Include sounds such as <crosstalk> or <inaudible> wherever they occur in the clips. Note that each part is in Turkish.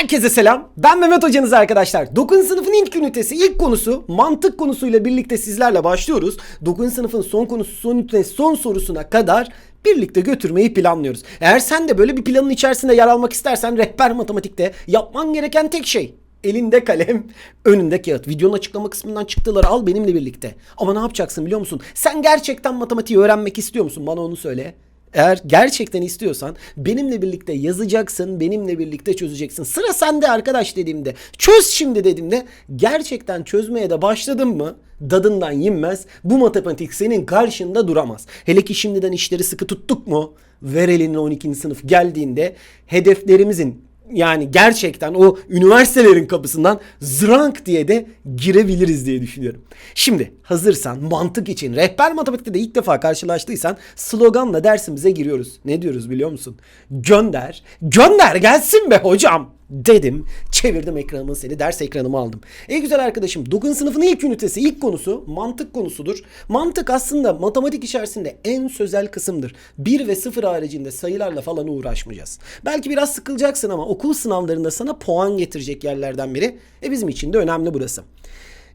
Herkese selam. Ben Mehmet hocanız arkadaşlar. 9. sınıfın ilk ünitesi, ilk konusu mantık konusuyla birlikte sizlerle başlıyoruz. 9. sınıfın son konusu, son ünitesi, son sorusuna kadar birlikte götürmeyi planlıyoruz. Eğer sen de böyle bir planın içerisinde yer almak istersen rehber matematikte yapman gereken tek şey Elinde kalem, önünde kağıt. Videonun açıklama kısmından çıktıları al benimle birlikte. Ama ne yapacaksın biliyor musun? Sen gerçekten matematiği öğrenmek istiyor musun? Bana onu söyle. Eğer gerçekten istiyorsan benimle birlikte yazacaksın, benimle birlikte çözeceksin. Sıra sende arkadaş dediğimde, çöz şimdi dediğimde gerçekten çözmeye de başladın mı? Dadından yenmez. Bu matematik senin karşında duramaz. Hele ki şimdiden işleri sıkı tuttuk mu? Ver elini 12. sınıf geldiğinde hedeflerimizin yani gerçekten o üniversitelerin kapısından zrank diye de girebiliriz diye düşünüyorum. Şimdi hazırsan mantık için rehber matematikte de ilk defa karşılaştıysan sloganla dersimize giriyoruz. Ne diyoruz biliyor musun? Gönder, gönder gelsin be hocam dedim. Çevirdim ekranımı seni ders ekranımı aldım. Ey güzel arkadaşım 9. sınıfın ilk ünitesi ilk konusu mantık konusudur. Mantık aslında matematik içerisinde en sözel kısımdır. 1 ve 0 haricinde sayılarla falan uğraşmayacağız. Belki biraz sıkılacaksın ama okul sınavlarında sana puan getirecek yerlerden biri. E bizim için de önemli burası.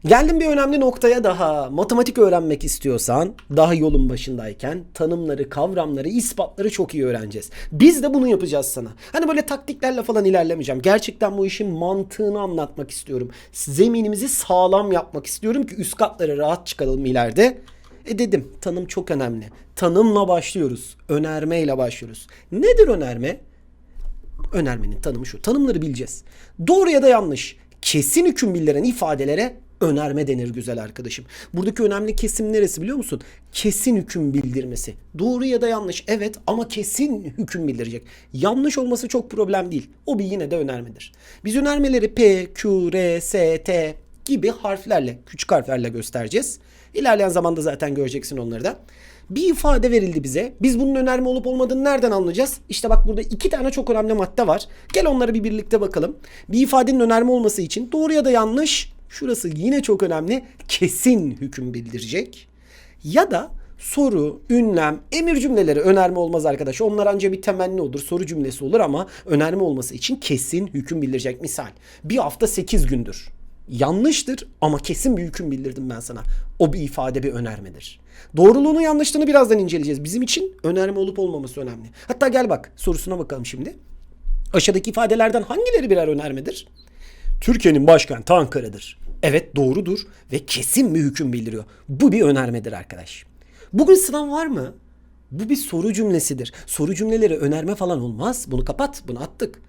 Geldim bir önemli noktaya daha. Matematik öğrenmek istiyorsan daha yolun başındayken tanımları, kavramları, ispatları çok iyi öğreneceğiz. Biz de bunu yapacağız sana. Hani böyle taktiklerle falan ilerlemeyeceğim. Gerçekten bu işin mantığını anlatmak istiyorum. Zeminimizi sağlam yapmak istiyorum ki üst katlara rahat çıkalım ileride. E dedim tanım çok önemli. Tanımla başlıyoruz. Önermeyle başlıyoruz. Nedir önerme? Önermenin tanımı şu. Tanımları bileceğiz. Doğru ya da yanlış. Kesin hüküm bildiren ifadelere önerme denir güzel arkadaşım. Buradaki önemli kesim neresi biliyor musun? Kesin hüküm bildirmesi. Doğru ya da yanlış evet ama kesin hüküm bildirecek. Yanlış olması çok problem değil. O bir yine de önermedir. Biz önermeleri P, Q, R, S, T gibi harflerle, küçük harflerle göstereceğiz. İlerleyen zamanda zaten göreceksin onları da. Bir ifade verildi bize. Biz bunun önerme olup olmadığını nereden anlayacağız? İşte bak burada iki tane çok önemli madde var. Gel onları bir birlikte bakalım. Bir ifadenin önerme olması için doğru ya da yanlış şurası yine çok önemli. Kesin hüküm bildirecek. Ya da soru, ünlem, emir cümleleri önerme olmaz arkadaş. Onlar ancak bir temenni olur, soru cümlesi olur ama önerme olması için kesin hüküm bildirecek. Misal bir hafta 8 gündür. Yanlıştır ama kesin bir hüküm bildirdim ben sana. O bir ifade bir önermedir. Doğruluğunu yanlışlığını birazdan inceleyeceğiz. Bizim için önerme olup olmaması önemli. Hatta gel bak sorusuna bakalım şimdi. Aşağıdaki ifadelerden hangileri birer önermedir? Türkiye'nin başkenti Ankara'dır. Evet doğrudur ve kesin bir hüküm bildiriyor. Bu bir önermedir arkadaş. Bugün sınav var mı? Bu bir soru cümlesidir. Soru cümleleri önerme falan olmaz. Bunu kapat, bunu attık.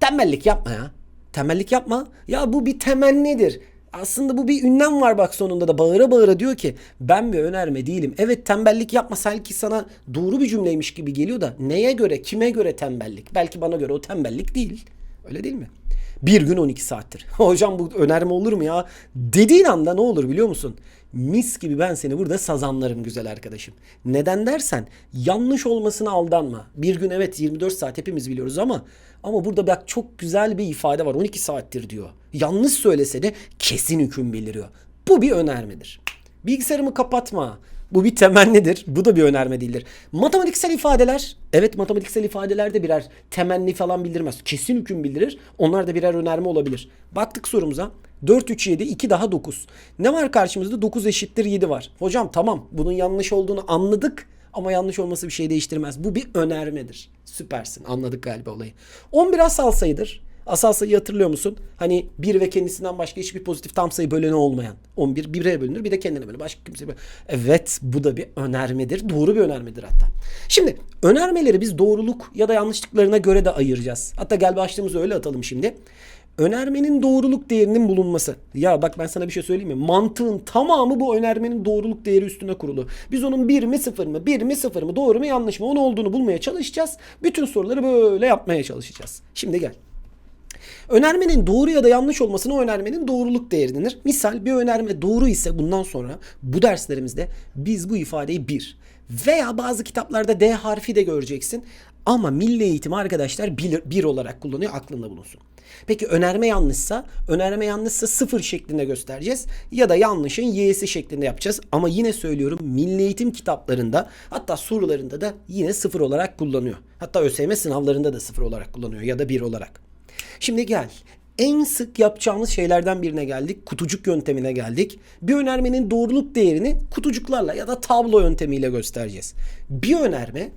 Tembellik yapma ya. Tembellik yapma. Ya bu bir temennidir. Aslında bu bir ünlem var bak sonunda da bağıra bağıra diyor ki ben bir önerme değilim. Evet tembellik yapma sanki sana doğru bir cümleymiş gibi geliyor da neye göre kime göre tembellik? Belki bana göre o tembellik değil. Öyle değil mi? Bir gün 12 saattir. <laughs> Hocam bu önerme olur mu ya? Dediğin anda ne olur biliyor musun? Mis gibi ben seni burada sazanlarım güzel arkadaşım. Neden dersen yanlış olmasına aldanma. Bir gün evet 24 saat hepimiz biliyoruz ama ama burada bak çok güzel bir ifade var. 12 saattir diyor. Yanlış söylese de kesin hüküm bildiriyor. Bu bir önermedir. Bilgisayarımı kapatma. Bu bir temennidir. Bu da bir önerme değildir. Matematiksel ifadeler, evet matematiksel ifadeler de birer temenni falan bildirmez. Kesin hüküm bildirir. Onlar da birer önerme olabilir. Baktık sorumuza. 4, 3, 7, 2 daha 9. Ne var karşımızda? 9 eşittir 7 var. Hocam tamam bunun yanlış olduğunu anladık. Ama yanlış olması bir şey değiştirmez. Bu bir önermedir. Süpersin. Anladık galiba olayı. 11 asal sayıdır. Asal sayıyı hatırlıyor musun? Hani 1 ve kendisinden başka hiçbir pozitif tam sayı böleni olmayan. 11 1'e bölünür bir de kendine bölünür. Başka kimse bölünür. Evet bu da bir önermedir. Doğru bir önermedir hatta. Şimdi önermeleri biz doğruluk ya da yanlışlıklarına göre de ayıracağız. Hatta gel başlığımızı öyle atalım şimdi. Önermenin doğruluk değerinin bulunması. Ya bak ben sana bir şey söyleyeyim mi? Mantığın tamamı bu önermenin doğruluk değeri üstüne kurulu. Biz onun 1 mi 0 mı, 1 mi 0 mı, doğru mu yanlış mı, onun olduğunu bulmaya çalışacağız. Bütün soruları böyle yapmaya çalışacağız. Şimdi gel. Önermenin doğru ya da yanlış olmasına o önermenin doğruluk değeri denir. Misal bir önerme doğru ise bundan sonra bu derslerimizde biz bu ifadeyi 1 veya bazı kitaplarda D harfi de göreceksin. Ama milli eğitim arkadaşlar 1 olarak kullanıyor aklında bulunsun. Peki önerme yanlışsa, önerme yanlışsa sıfır şeklinde göstereceğiz ya da yanlışın y'si şeklinde yapacağız. Ama yine söylüyorum milli eğitim kitaplarında hatta sorularında da yine sıfır olarak kullanıyor. Hatta ÖSYM sınavlarında da sıfır olarak kullanıyor ya da bir olarak. Şimdi gel. En sık yapacağımız şeylerden birine geldik. Kutucuk yöntemine geldik. Bir önermenin doğruluk değerini kutucuklarla ya da tablo yöntemiyle göstereceğiz. Bir önerme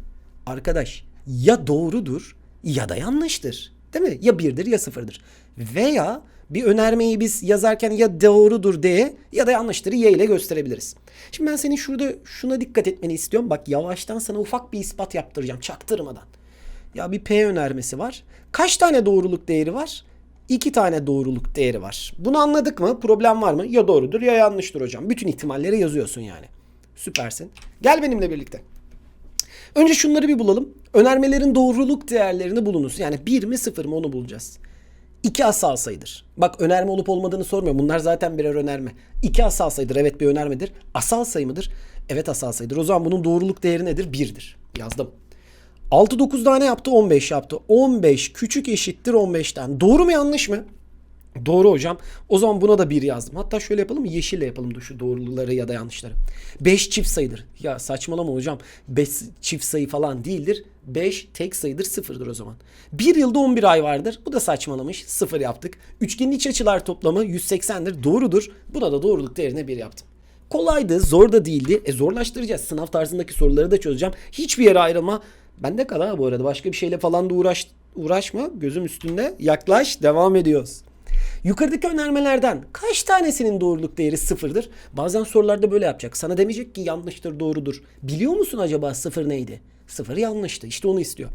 arkadaş ya doğrudur ya da yanlıştır. Değil mi? Ya birdir ya sıfırdır. Veya bir önermeyi biz yazarken ya doğrudur diye ya da yanlıştır y ile gösterebiliriz. Şimdi ben senin şurada şuna dikkat etmeni istiyorum. Bak yavaştan sana ufak bir ispat yaptıracağım çaktırmadan. Ya bir P önermesi var. Kaç tane doğruluk değeri var? İki tane doğruluk değeri var. Bunu anladık mı? Problem var mı? Ya doğrudur ya yanlıştır hocam. Bütün ihtimalleri yazıyorsun yani. Süpersin. Gel benimle birlikte. Önce şunları bir bulalım. Önermelerin doğruluk değerlerini bulunuz. Yani 1 mi 0 mı onu bulacağız. 2 asal sayıdır. Bak önerme olup olmadığını sormuyorum. Bunlar zaten birer önerme. 2 asal sayıdır. Evet bir önermedir. Asal sayı mıdır? Evet asal sayıdır. O zaman bunun doğruluk değeri nedir? 1'dir. Yazdım. 6 9 tane yaptı 15 yaptı. 15 küçük eşittir 15'ten. Doğru mu yanlış mı? Doğru hocam. O zaman buna da 1 yazdım. Hatta şöyle yapalım? Yeşille yapalım da şu doğruları ya da yanlışları. 5 çift sayıdır. Ya saçmalama hocam. 5 çift sayı falan değildir. 5 tek sayıdır sıfırdır o zaman. 1 yılda 11 ay vardır. Bu da saçmalamış. 0 yaptık. Üçgenin iç açılar toplamı 180'dir. Doğrudur. Buna da doğruluk değerine 1 yaptım. Kolaydı, zor da değildi. E zorlaştıracağız. Sınav tarzındaki soruları da çözeceğim. Hiçbir yere ayrılma. Bende kal ha bu arada. Başka bir şeyle falan da uğraş, uğraşma. Gözüm üstünde. Yaklaş. Devam ediyoruz. Yukarıdaki önermelerden kaç tanesinin doğruluk değeri sıfırdır? Bazen sorularda böyle yapacak. Sana demeyecek ki yanlıştır, doğrudur. Biliyor musun acaba sıfır neydi? Sıfır yanlıştı. İşte onu istiyor.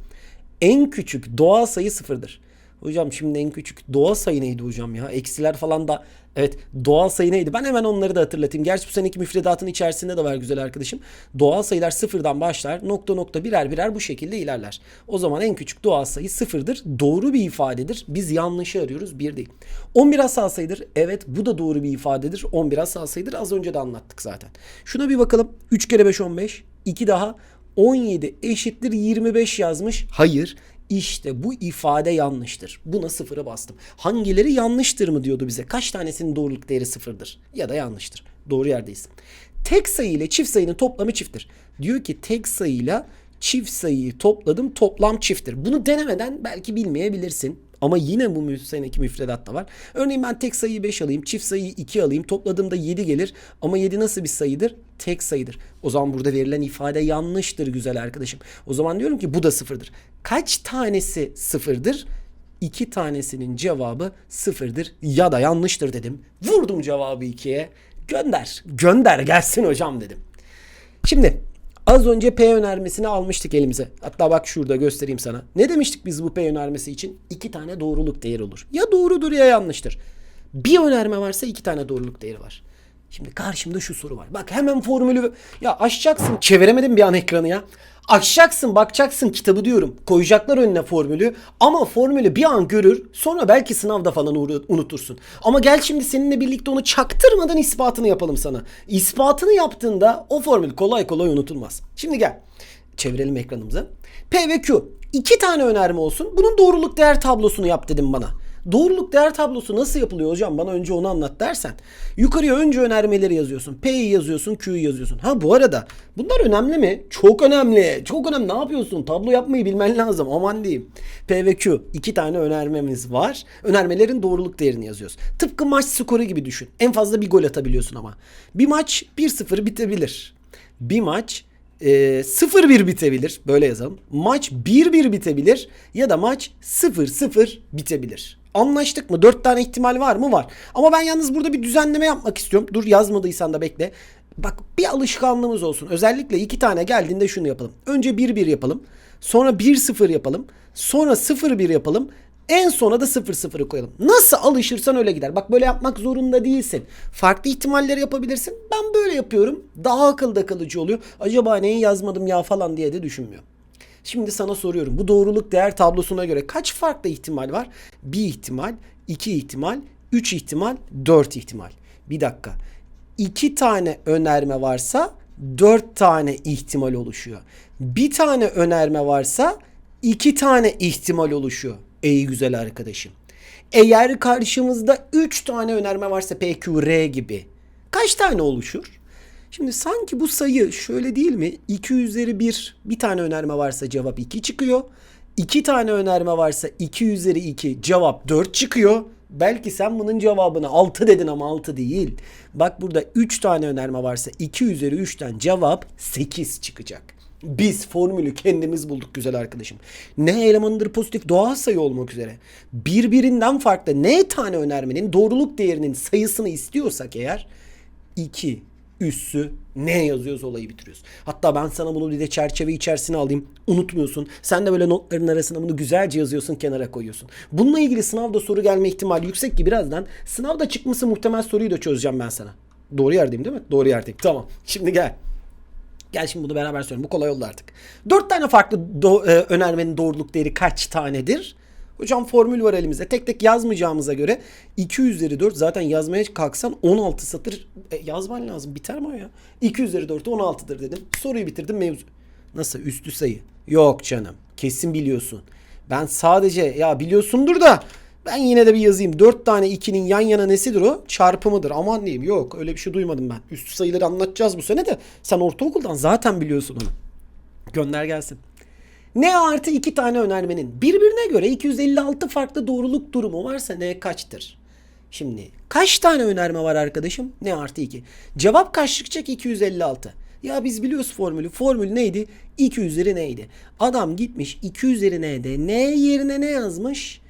En küçük doğal sayı sıfırdır. Hocam şimdi en küçük doğal sayı neydi hocam ya? Eksiler falan da evet doğal sayı neydi? Ben hemen onları da hatırlatayım. Gerçi bu seneki müfredatın içerisinde de var güzel arkadaşım. Doğal sayılar sıfırdan başlar. Nokta nokta birer birer bu şekilde ilerler. O zaman en küçük doğal sayı sıfırdır. Doğru bir ifadedir. Biz yanlışı arıyoruz. Bir değil. 11 asal sayıdır. Evet bu da doğru bir ifadedir. 11 asal sayıdır. Az önce de anlattık zaten. Şuna bir bakalım. 3 kere 5 15. 2 daha 17 eşittir 25 yazmış. Hayır. İşte bu ifade yanlıştır. Buna sıfırı bastım. Hangileri yanlıştır mı diyordu bize. Kaç tanesinin doğruluk değeri sıfırdır ya da yanlıştır. Doğru yerdeyiz. Tek sayı ile çift sayının toplamı çifttir. Diyor ki tek sayıyla çift sayıyı topladım toplam çifttir. Bunu denemeden belki bilmeyebilirsin. Ama yine bu seneki müfredatta var. Örneğin ben tek sayıyı 5 alayım, çift sayıyı 2 alayım. Topladığımda 7 gelir. Ama 7 nasıl bir sayıdır? Tek sayıdır. O zaman burada verilen ifade yanlıştır güzel arkadaşım. O zaman diyorum ki bu da sıfırdır. Kaç tanesi sıfırdır? İki tanesinin cevabı sıfırdır ya da yanlıştır dedim. Vurdum cevabı ikiye. Gönder. Gönder gelsin hocam dedim. Şimdi Az önce P önermesini almıştık elimize. Hatta bak şurada göstereyim sana. Ne demiştik biz bu P önermesi için? İki tane doğruluk değeri olur. Ya doğrudur ya yanlıştır. Bir önerme varsa iki tane doğruluk değeri var. Şimdi karşımda şu soru var. Bak hemen formülü ya açacaksın. Çeviremedim bir an ekranı ya. Açacaksın bakacaksın kitabı diyorum. Koyacaklar önüne formülü. Ama formülü bir an görür. Sonra belki sınavda falan unutursun. Ama gel şimdi seninle birlikte onu çaktırmadan ispatını yapalım sana. İspatını yaptığında o formül kolay kolay unutulmaz. Şimdi gel. Çevirelim ekranımızı. P ve Q. iki tane önerme olsun. Bunun doğruluk değer tablosunu yap dedim bana. Doğruluk değer tablosu nasıl yapılıyor hocam? Bana önce onu anlat dersen. Yukarıya önce önermeleri yazıyorsun. P'yi yazıyorsun, Q'yu yazıyorsun. Ha bu arada bunlar önemli mi? Çok önemli. Çok önemli. Ne yapıyorsun? Tablo yapmayı bilmen lazım. Aman diyeyim. P ve Q. iki tane önermemiz var. Önermelerin doğruluk değerini yazıyoruz. Tıpkı maç skoru gibi düşün. En fazla bir gol atabiliyorsun ama. Bir maç 1-0 bitebilir. Bir maç e, 0-1 bitebilir. Böyle yazalım. Maç 1-1 bitebilir ya da maç 0-0 bitebilir. Anlaştık mı? Dört tane ihtimal var mı? Var. Ama ben yalnız burada bir düzenleme yapmak istiyorum. Dur yazmadıysan da bekle. Bak bir alışkanlığımız olsun. Özellikle iki tane geldiğinde şunu yapalım. Önce 1-1 yapalım. Sonra 1-0 yapalım. Sonra 0-1 yapalım. En sona da 0-0'ı koyalım. Nasıl alışırsan öyle gider. Bak böyle yapmak zorunda değilsin. Farklı ihtimalleri yapabilirsin. Ben böyle yapıyorum. Daha akılda kalıcı oluyor. Acaba neyi yazmadım ya falan diye de düşünmüyor. Şimdi sana soruyorum. Bu doğruluk değer tablosuna göre kaç farklı ihtimal var? Bir ihtimal, iki ihtimal, üç ihtimal, dört ihtimal. Bir dakika. İki tane önerme varsa dört tane ihtimal oluşuyor. Bir tane önerme varsa iki tane ihtimal oluşuyor. Ey güzel arkadaşım. Eğer karşımızda 3 tane önerme varsa PQR gibi kaç tane oluşur? Şimdi sanki bu sayı şöyle değil mi? 2 üzeri 1 bir tane önerme varsa cevap 2 çıkıyor. İki tane önerme varsa 2 üzeri 2 cevap 4 çıkıyor. Belki sen bunun cevabını 6 dedin ama 6 değil. Bak burada 3 tane önerme varsa 2 üzeri 3'ten cevap 8 çıkacak. Biz formülü kendimiz bulduk güzel arkadaşım. Ne elemanıdır pozitif doğal sayı olmak üzere. Birbirinden farklı ne tane önermenin doğruluk değerinin sayısını istiyorsak eğer 2 üssü ne yazıyoruz olayı bitiriyoruz. Hatta ben sana bunu bir de çerçeve içerisine alayım. Unutmuyorsun. Sen de böyle notların arasına bunu güzelce yazıyorsun kenara koyuyorsun. Bununla ilgili sınavda soru gelme ihtimali yüksek ki birazdan sınavda çıkması muhtemel soruyu da çözeceğim ben sana. Doğru yerdeyim değil mi? Doğru yerdeyim. Tamam. Şimdi gel. Gel şimdi bunu beraber söyleyeyim. Bu kolay oldu artık. Dört tane farklı do- e, önermenin doğruluk değeri kaç tanedir? Hocam formül var elimizde. Tek tek yazmayacağımıza göre 2 üzeri 4 zaten yazmaya kalksan 16 satır e, yazman lazım. Biter mi o ya? 2 üzeri 4 16'dır dedim. Soruyu bitirdim mevzu. Nasıl? Üstü sayı. Yok canım. Kesin biliyorsun. Ben sadece ya biliyorsundur da ben yine de bir yazayım. 4 tane 2'nin yan yana nesidir o? Çarpımıdır. Aman diyeyim. Yok öyle bir şey duymadım ben. Üstü sayıları anlatacağız bu sene de. Sen ortaokuldan zaten biliyorsun onu. Gönder gelsin. N artı 2 tane önermenin birbirine göre 256 farklı doğruluk durumu varsa N kaçtır? Şimdi kaç tane önerme var arkadaşım? N artı 2. Cevap kaç çıkacak? 256. Ya biz biliyoruz formülü. Formül neydi? 2 üzeri neydi? Adam gitmiş 2 üzeri n'de n yerine ne yazmış?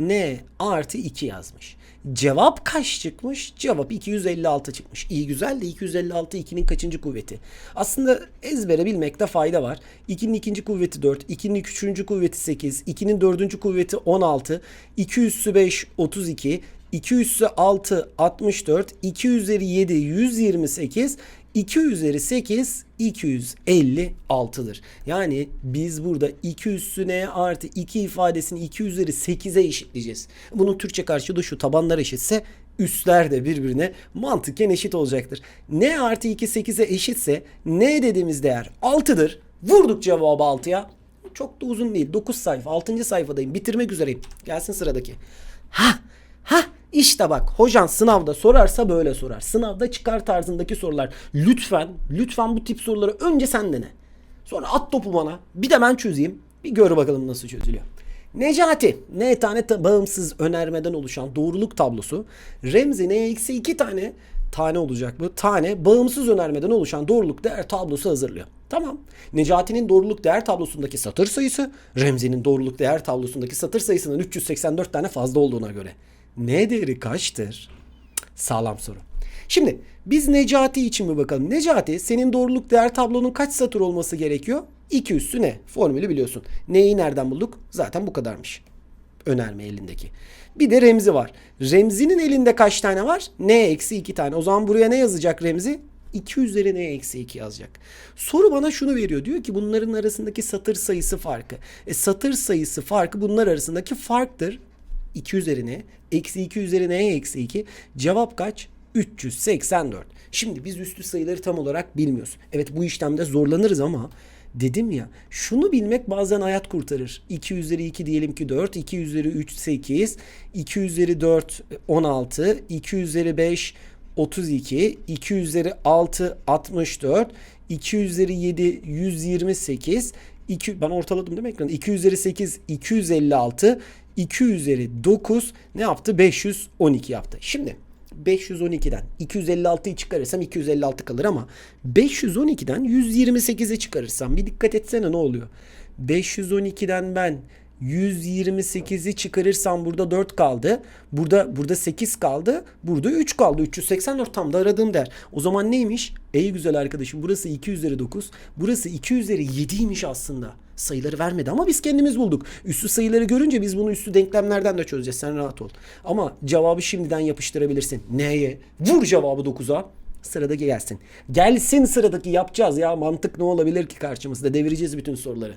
N artı 2 yazmış. Cevap kaç çıkmış? Cevap 256 çıkmış. İyi güzel de 256 2'nin kaçıncı kuvveti? Aslında ezbere bilmekte fayda var. 2'nin ikinci kuvveti 4, 2'nin üçüncü kuvveti 8, 2'nin dördüncü kuvveti 16, 2 üssü 5 32, 2 üssü 6 64, 2 üzeri 7 128, 2 üzeri 8 256'dır. Yani biz burada 2 üssüne artı 2 ifadesini 2 üzeri 8'e eşitleyeceğiz. Bunun Türkçe karşılığı şu tabanlar eşitse üstler de birbirine mantıken eşit olacaktır. N artı 2 8'e eşitse N dediğimiz değer 6'dır. Vurduk cevabı 6'ya. Çok da uzun değil. 9 sayfa. 6. sayfadayım. Bitirmek üzereyim. Gelsin sıradaki. Ha ha işte bak hocan sınavda sorarsa böyle sorar. Sınavda çıkar tarzındaki sorular. Lütfen lütfen bu tip soruları önce sen dene. Sonra at topu bana. Bir de ben çözeyim. Bir gör bakalım nasıl çözülüyor. Necati n tane ta- bağımsız önermeden oluşan doğruluk tablosu. Remzi n eksi 2 tane tane olacak bu. Tane bağımsız önermeden oluşan doğruluk değer tablosu hazırlıyor. Tamam. Necati'nin doğruluk değer tablosundaki satır sayısı Remzi'nin doğruluk değer tablosundaki satır sayısının 384 tane fazla olduğuna göre n değeri kaçtır? Sağlam soru. Şimdi biz Necati için mi bakalım? Necati senin doğruluk değer tablonun kaç satır olması gerekiyor? 2 üssü ne? Formülü biliyorsun. Neyi nereden bulduk? Zaten bu kadarmış. Önerme elindeki. Bir de Remzi var. Remzi'nin elinde kaç tane var? N eksi 2 tane. O zaman buraya ne yazacak Remzi? 2 üzeri n eksi 2 yazacak. Soru bana şunu veriyor. Diyor ki bunların arasındaki satır sayısı farkı. E, satır sayısı farkı bunlar arasındaki farktır. 2 üzerine eksi 2 üzerine eksi 2 cevap kaç? 384. Şimdi biz üstü sayıları tam olarak bilmiyoruz. Evet bu işlemde zorlanırız ama dedim ya şunu bilmek bazen hayat kurtarır. 2 üzeri 2 diyelim ki 4, 2 üzeri 3 8, 2 üzeri 4 16, 2 üzeri 5 32, 2 üzeri 6 64, 2 üzeri 7 128, 2, ben ortaladım değil mi ekranda? 2 üzeri 8 256, 2 üzeri 9 ne yaptı? 512 yaptı. Şimdi 512'den 256'yı çıkarırsam 256 kalır ama 512'den 128'i çıkarırsam bir dikkat etsene ne oluyor? 512'den ben 128'i çıkarırsam burada 4 kaldı. Burada burada 8 kaldı. Burada 3 kaldı. 384 tam da aradığım değer. O zaman neymiş? Ey güzel arkadaşım burası 2 üzeri 9. Burası 2 üzeri 7'ymiş aslında. Sayıları vermedi ama biz kendimiz bulduk. Üstü sayıları görünce biz bunu üstü denklemlerden de çözeceğiz. Sen rahat ol. Ama cevabı şimdiden yapıştırabilirsin. Neye? Vur cevabı 9'a. Sıradaki gelsin. Gelsin sıradaki yapacağız ya. Mantık ne olabilir ki karşımızda? Devireceğiz bütün soruları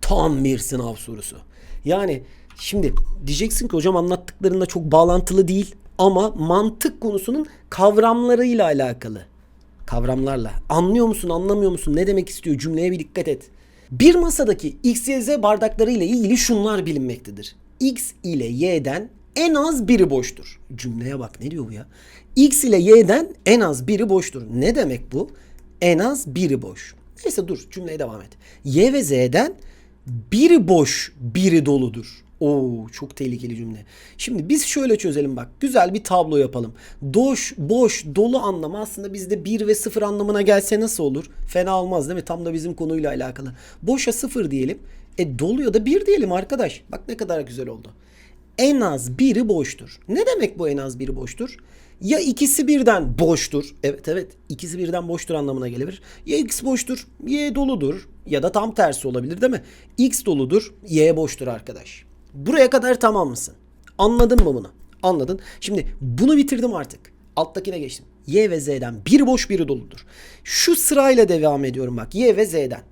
tam bir sınav sorusu. Yani şimdi diyeceksin ki hocam anlattıklarında çok bağlantılı değil ama mantık konusunun kavramlarıyla alakalı. Kavramlarla. Anlıyor musun, anlamıyor musun? Ne demek istiyor? Cümleye bir dikkat et. Bir masadaki X, Y, Z bardakları ile ilgili şunlar bilinmektedir. X ile Y'den en az biri boştur. Cümleye bak ne diyor bu ya? X ile Y'den en az biri boştur. Ne demek bu? En az biri boş. Neyse dur cümleye devam et. Y ve Z'den biri boş, biri doludur. Oo çok tehlikeli cümle. Şimdi biz şöyle çözelim bak. Güzel bir tablo yapalım. Doş, boş, dolu anlamı aslında bizde 1 ve 0 anlamına gelse nasıl olur? Fena olmaz değil mi? Tam da bizim konuyla alakalı. Boşa 0 diyelim. E doluya da 1 diyelim arkadaş. Bak ne kadar güzel oldu. En az biri boştur. Ne demek bu en az biri boştur? Ya ikisi birden boştur. Evet evet ikisi birden boştur anlamına gelebilir. Ya x boştur, y doludur. Ya da tam tersi olabilir değil mi? X doludur, y boştur arkadaş. Buraya kadar tamam mısın? Anladın mı bunu? Anladın. Şimdi bunu bitirdim artık. Alttakine geçtim. Y ve Z'den biri boş biri doludur. Şu sırayla devam ediyorum bak. Y ve Z'den.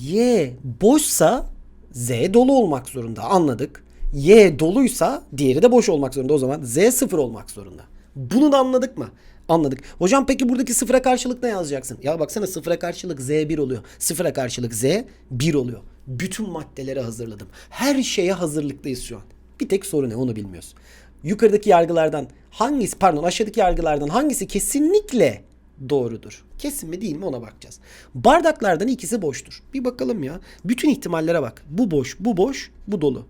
Y boşsa Z dolu olmak zorunda. Anladık. Y doluysa diğeri de boş olmak zorunda. O zaman Z sıfır olmak zorunda. Bunu da anladık mı? Anladık. Hocam peki buradaki sıfıra karşılık ne yazacaksın? Ya baksana sıfıra karşılık Z 1 oluyor. Sıfıra karşılık Z 1 oluyor. Bütün maddeleri hazırladım. Her şeye hazırlıklıyız şu an. Bir tek soru ne onu bilmiyoruz. Yukarıdaki yargılardan hangisi pardon aşağıdaki yargılardan hangisi kesinlikle doğrudur? Kesin mi değil mi ona bakacağız. Bardaklardan ikisi boştur. Bir bakalım ya. Bütün ihtimallere bak. Bu boş, bu boş, bu dolu.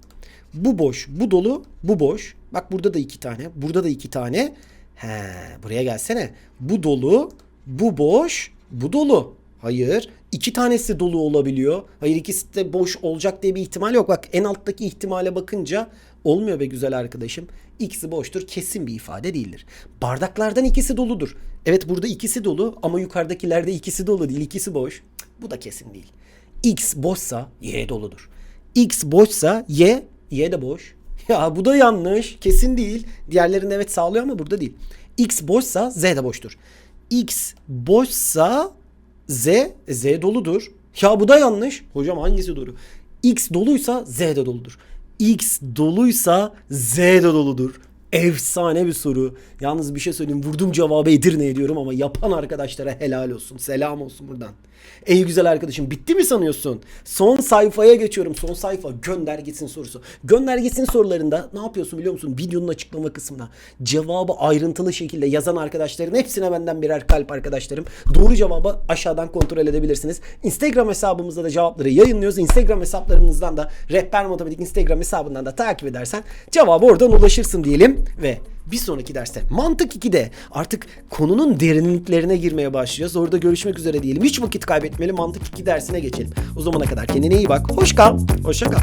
Bu boş, bu dolu, bu boş. Bak burada da iki tane, burada da iki tane. He, buraya gelsene. Bu dolu, bu boş, bu dolu. Hayır. iki tanesi dolu olabiliyor. Hayır ikisi de boş olacak diye bir ihtimal yok. Bak en alttaki ihtimale bakınca olmuyor be güzel arkadaşım. İkisi boştur kesin bir ifade değildir. Bardaklardan ikisi doludur. Evet burada ikisi dolu ama yukarıdakilerde ikisi dolu değil ikisi boş. Bu da kesin değil. X boşsa Y doludur. X boşsa Y, Y de boş. <laughs> Ya bu da yanlış. Kesin değil. Diğerlerinde evet sağlıyor ama burada değil. X boşsa Z de boştur. X boşsa Z, Z doludur. Ya bu da yanlış. Hocam hangisi doğru? X doluysa Z de doludur. X doluysa Z de doludur. Efsane bir soru. Yalnız bir şey söyleyeyim. Vurdum cevabı Edirne'ye diyorum ama yapan arkadaşlara helal olsun. Selam olsun buradan. Ey güzel arkadaşım bitti mi sanıyorsun? Son sayfaya geçiyorum. Son sayfa gönder gitsin sorusu. Gönder gitsin sorularında ne yapıyorsun biliyor musun? Videonun açıklama kısmına cevabı ayrıntılı şekilde yazan arkadaşların hepsine benden birer kalp arkadaşlarım. Doğru cevabı aşağıdan kontrol edebilirsiniz. Instagram hesabımızda da cevapları yayınlıyoruz. Instagram hesaplarımızdan da Rehber Matematik Instagram hesabından da takip edersen cevabı oradan ulaşırsın diyelim ve bir sonraki derste mantık 2'de artık konunun derinliklerine girmeye başlayacağız. Orada görüşmek üzere diyelim. Hiç vakit kaybetmeli mantık 2 dersine geçelim. O zamana kadar kendine iyi bak. Hoş kal. Hoşça kal.